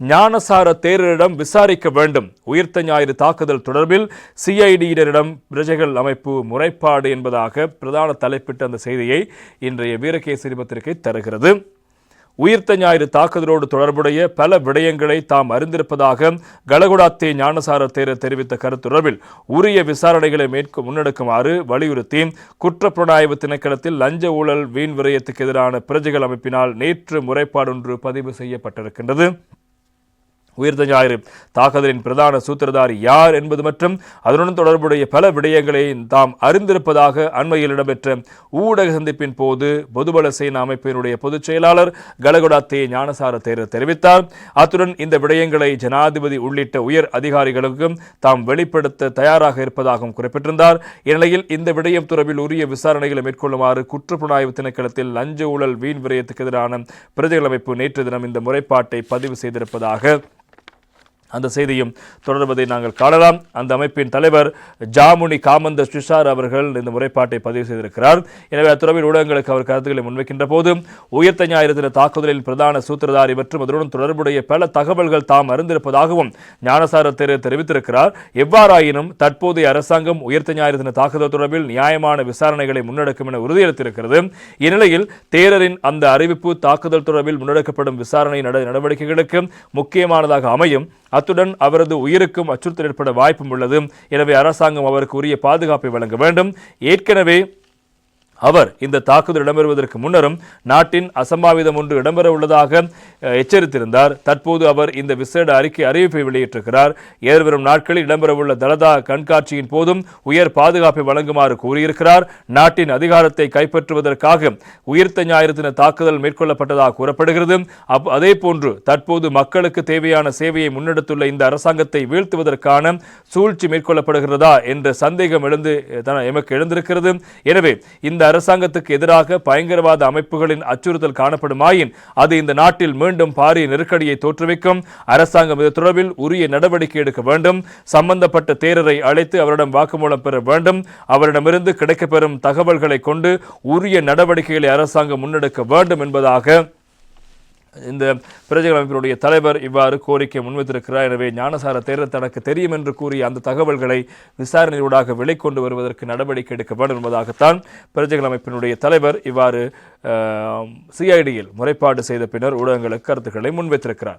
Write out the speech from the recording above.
ஞானசார தேரரிடம் விசாரிக்க வேண்டும். உயிர்த்த ஞாயிறு தாக்குதல் தொடர்பில் சிஐடியினரிடம் பிரஜைகள் அமைப்பு முறைப்பாடு என்பதாக பிரதான தலைப்பிட்ட அந்த செய்தியை இன்றைய வீரகேசரி பத்திரிகை தருகிறது. உயிர்த்த ஞாயிறு தாக்குதலோடு தொடர்புடைய பல விடயங்களை தாம் அறிந்திருப்பதாக கலகுடாத்தே ஞானசார தேரர் தெரிவித்த கருத்துறவில் உரிய விசாரணைகளை மேற்க முன்னெடுக்குமாறு வலியுறுத்தி குற்றப்புலனாய்வு திணைக்களத்தில் லஞ்ச ஊழல் வீண் விரயத்துக்கு எதிரான பிரஜைகள் அமைப்பினால் நேற்று முறைப்பாடொன்று பதிவு செய்யப்பட்டிருக்கின்றது. உயிர்த்த ஞாயிறு. தாக்குதலின் பிரதான சூத்திரதாரி யார் என்பது மற்றும் அதனுடன் தொடர்புடைய பல விடயங்களை தாம் அறிந்திருப்பதாக அண்மையில் இடம்பெற்ற ஊடக சந்திப்பின் போது பொதுபல சேனா அமைப்பினுடைய பொதுச் செயலாளர் கலகுடாத்தே ஞானசார தேரர் தெரிவித்தார். அத்துடன் இந்த விடயங்களை ஜனாதிபதி உள்ளிட்ட உயர் அதிகாரிகளுக்கும் தாம் வெளிப்படுத்த தயாராக இருப்பதாகவும் குறிப்பிட்டிருந்தார். இந்நிலையில் இந்த விடயம் தொடர்பில் உரிய விசாரணைகளை மேற்கொள்ளுமாறு குற்றப்புலனாய்வு திணைக்களத்தில் லஞ்ச ஊழல் வீண் விரயத்துக்கு எதிரான பிரஜைகள் அமைப்பு நேற்று தினம் இந்த முறைப்பாட்டை பதிவு செய்திருப்பதாக அந்த செய்தியும் தொடர்வதை நாங்கள் காணலாம். அந்த அமைப்பின் தலைவர் ஜாமுனி காமந்த ஸ்ரீஷார் அவர்கள் இந்த முறைப்பாட்டை பதிவு செய்திருக்கிறார். எனவே அத்துறவின் ஊடகங்களுக்கு அவர் கருத்துக்களை முன்வைக்கின்ற போது உயர்த்த ஞாயிறு தின தாக்குதலில் பிரதான சூத்திரதாரி மற்றும் அதனுடன் தொடர்புடைய பல தகவல்கள் தாம் அறிந்திருப்பதாகவும் ஞானசார தேரர் தெரிவித்திருக்கிறார். எவ்வாறாயினும் தற்போதைய அரசாங்கம் உயர்த்த ஞாயிறு தின தாக்குதல் தொடர்பில் நியாயமான விசாரணைகளை முன்னெடுக்கும் என உறுதியளித்திருக்கிறது. இந்நிலையில் தேரரின் அந்த அறிவிப்பு தாக்குதல் தொடர்பில் முன்னெடுக்கப்படும் விசாரணை நட- நடவடிக்கைகளுக்கு முக்கியமானதாக அமையும். அத்துடன் அவரது உயிருக்கும் அச்சுறுத்தல் ஏற்பட வாய்ப்பும் உள்ளது. எனவே அரசாங்கம் அவருக்கு உரிய பாதுகாப்பை வழங்க வேண்டும். ஏற்கனவே அவர் இந்த தாக்குதல் இடம்பெறுவதற்கு முன்னரும் நாட்டின் அசம்பாவிதம் ஒன்று இடம்பெற உள்ளதாக எச்சரித்திருந்தார். தற்போது அவர் இந்த விசேட அறிக்கை அறிவிப்பை வெளியிட்டிருக்கிறார். எதிர்வரும் நாட்களில் இடம்பெறவுள்ள தலதா கண்காட்சியின் போதும் உயர் பாதுகாப்பை வழங்குமாறு கூறியிருக்கிறார். நாட்டின் அதிகாரத்தை கைப்பற்றுவதற்காக உயிர்த்த ஞாயிறு தின தாக்குதல் மேற்கொள்ளப்பட்டதாக கூறப்படுகிறது. அதே போன்று தற்போது மக்களுக்கு தேவையான சேவையை முன்னெடுத்துள்ள இந்த அரசாங்கத்தை வீழ்த்துவதற்கான சூழ்ச்சி மேற்கொள்ளப்படுகிறதா என்ற சந்தேகம் எழுந்து எமக்கு எழுந்திருக்கிறது. எனவே இந்த அரசாங்கத்துக்கு எதிராக பயங்கரவாத அமைப்புகளின் அச்சுறுத்தல் காணப்படுமாயின் அது இந்த நாட்டில் மீண்டும் பாரிய நெருக்கடியை தோற்றுவிக்கும். அரசாங்கம் இது தொடர்பில் உரிய நடவடிக்கை எடுக்க வேண்டும். சம்பந்தப்பட்ட தேரரை அழைத்து அவரிடம் வாக்குமூலம் பெற வேண்டும். அவரிடமிருந்து கிடைக்கப்பெறும் தகவல்களை கொண்டு உரிய நடவடிக்கைகளை அரசாங்கம் முன்னெடுக்க வேண்டும் என்பதாக இந்த பிரஜைகள் அமைப்பினுடைய தலைவர் இவ்வாறு கோரிக்கை முன்வைத்திருக்கிறார். எனவே ஞானசார தேர்தல் தனக்கு தெரியும் என்று கூறிய அந்த தகவல்களை விசாரணையூடாக வெளிக்கொண்டு வருவதற்கு நடவடிக்கை எடுக்க வேண்டும் என்பதாகத்தான் பிரஜைகள் அமைப்பினுடைய தலைவர் இவ்வாறு சிஐடியில் முறைப்பாடு செய்த பின்னர் ஊடகங்களுக்கு கருத்துக்களை முன்வைத்திருக்கிறார்.